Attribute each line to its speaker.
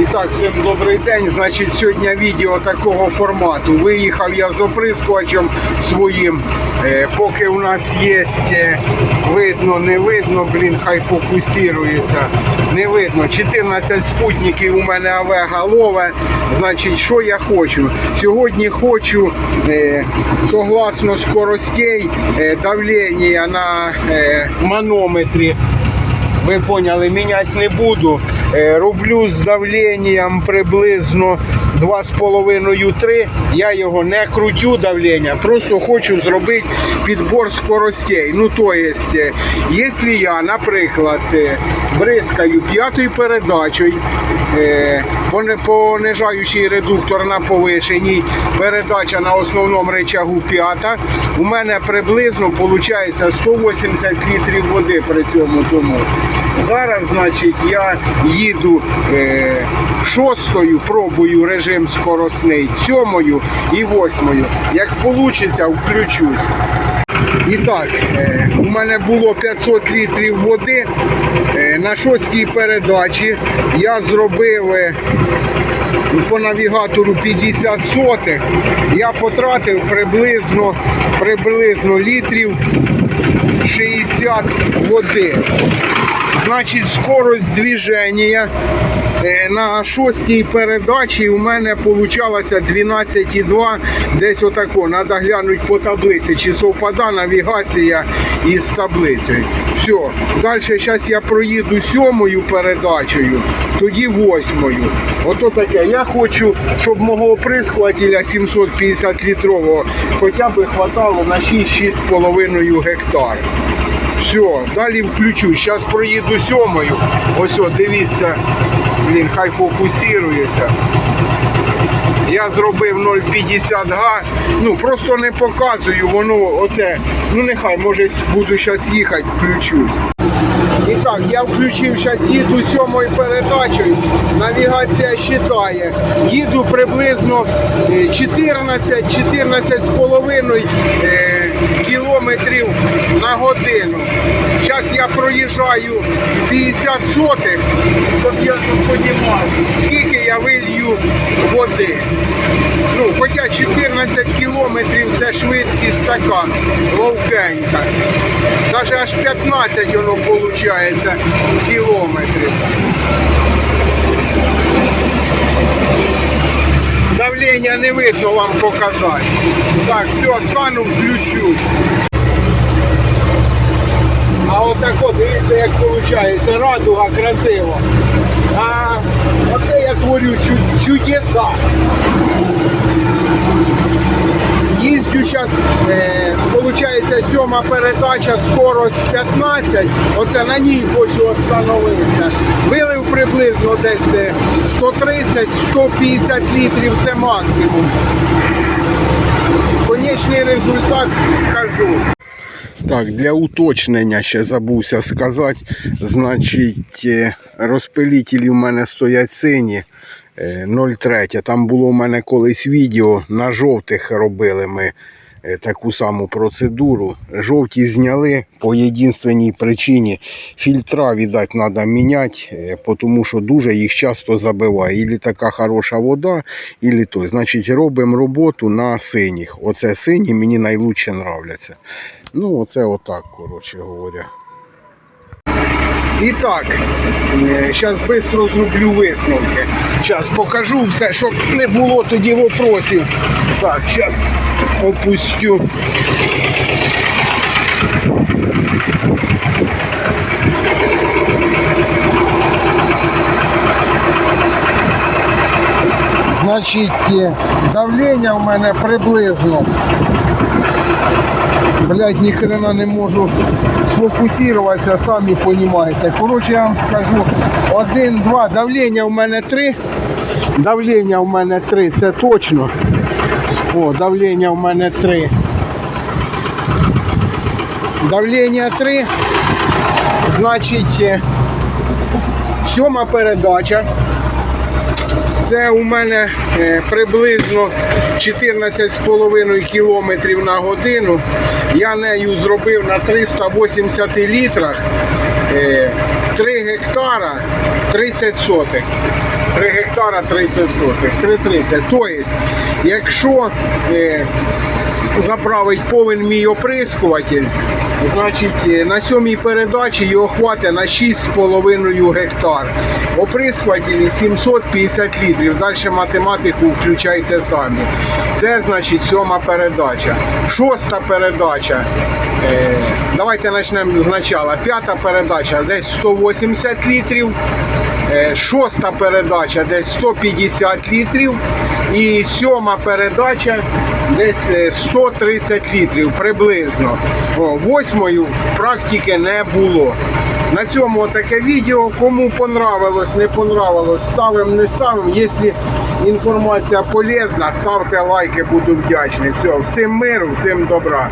Speaker 1: І так, всім добрий день. Значить, сьогодні відео такого формату. Виїхав я з оприскувачем своїм. Е, поки у нас є е, видно, не видно, блін, хай фокусується. Не видно. 14 спутників у мене АВ лове. Значить, що я хочу? Сьогодні хочу, е, согласно скоростей, давлення на манометрі ви поняли, міняти не буду. Е, Роблю з давленням приблизно 2,5-3. Я його не крутю давлення, просто хочу зробити підбор скоростей. Ну, то есть, е, якщо я, наприклад, е, бризкаю п'ятою передачею, понижаючий редуктор на повишеній, передача на основному речагу п'ята, у мене приблизно виходить 180 літрів води при цьому тому. Зараз, значить, я їду е, шостою, пробую режим скоросний, сьомою і восьмою. Як вийде, включусь. І так, е, у мене було 500 літрів води. Е, на шостій передачі я зробив е, по навігатору 50 сотих. Я потратив приблизно, приблизно літрів 60 води. Значить, скорость движення е, на шостій передачі у мене получалося 12,2 десь отако. Надо глянути по таблиці, чи совпада навігація із таблицею. Все. Далі зараз я проїду сьомою передачею, тоді восьмою. Ото таке. Я хочу, щоб мого оприскувателя 750 літрового хоча б хватало на 6-6,5 гектар. Все, далі включу. Зараз проїду сьомою. Ось, о, дивіться, блін, хай фокусується. Я зробив 0,50 га. Ну просто не показую, воно оце. Ну нехай, може буду зараз їхати, включусь. І так, я включив, зараз їду сьомою передачею. Навігація считає. Їду приблизно е, 14, 14 з половиною е, кілометрів годину. Зараз я проїжджаю 50 сотих, щоб я понімав, скільки я вилью води. Ну, хоча 14 кілометрів це швидкість така, ловкенька. Навіть аж 15 воно виходить кілометрів. Давлення не видно вам показати. Так, все, стану, включу. Отак от, дивіться, як виходить, радуга красиво. А оце я творю чу- чудеса. Їздю зараз, е, виходить, сьома передача, скорость 15. Оце на ній хочу встановитися. Вилив приблизно десь е, 130-150 літрів це максимум. Конечний результат скажу. Так, для уточнення ще забувся сказати. Значить, е, розпилітелі в мене стоять сині. е, 0,3. Там було в мене колись відео. На жовтих робили ми таку саму процедуру. Жовті зняли по єдинственній причині. Фільтра, віддать, треба міняти, е, тому що дуже їх часто забиває. Ілі така хороша вода, ілі то. Значить, робимо роботу на синіх. Оце сині мені найкраще нравляться. Ну, оце отак, коротше говоря. І так, зараз швидко зроблю висновки. Зараз покажу все, щоб не було тоді вопросів. Так, зараз опустю. Значить, е, давлення в мене приблизно Блять, ні хрена не можу сфокусуватися, самі розумієте. Коротше, я вам скажу, один, два, давлення у мене три. Давлення у мене три, це точно. О, давлення у мене три. Давлення три. Значить, е, сьома передача. Це у мене е, приблизно 14,5 км на годину. Я нею зробив на 380 літрах е, 3 гектара 30 сотих. 3 гектара 30 сотих. 3,30. Тобто, якщо е, заправить повен мій оприскуватель, значить е, на сьомій передачі його хватить на 6,5 гектар. Оприскувателі 750 літрів. Далі математику включайте самі. Це значить сьома передача. Шоста передача. Е, давайте почнемо спочатку. П'ята передача десь 180 літрів. Е, Шоста передача десь 150 літрів. І сьома передача десь е, 130 літрів приблизно. О, восьмою практики не було. На цьому таке відео. Кому понравилось, не понравилось, ставимо, не ставимо. Якщо інформація полезна, ставте лайки, буду вдячний. Все, всім миру, всім добра.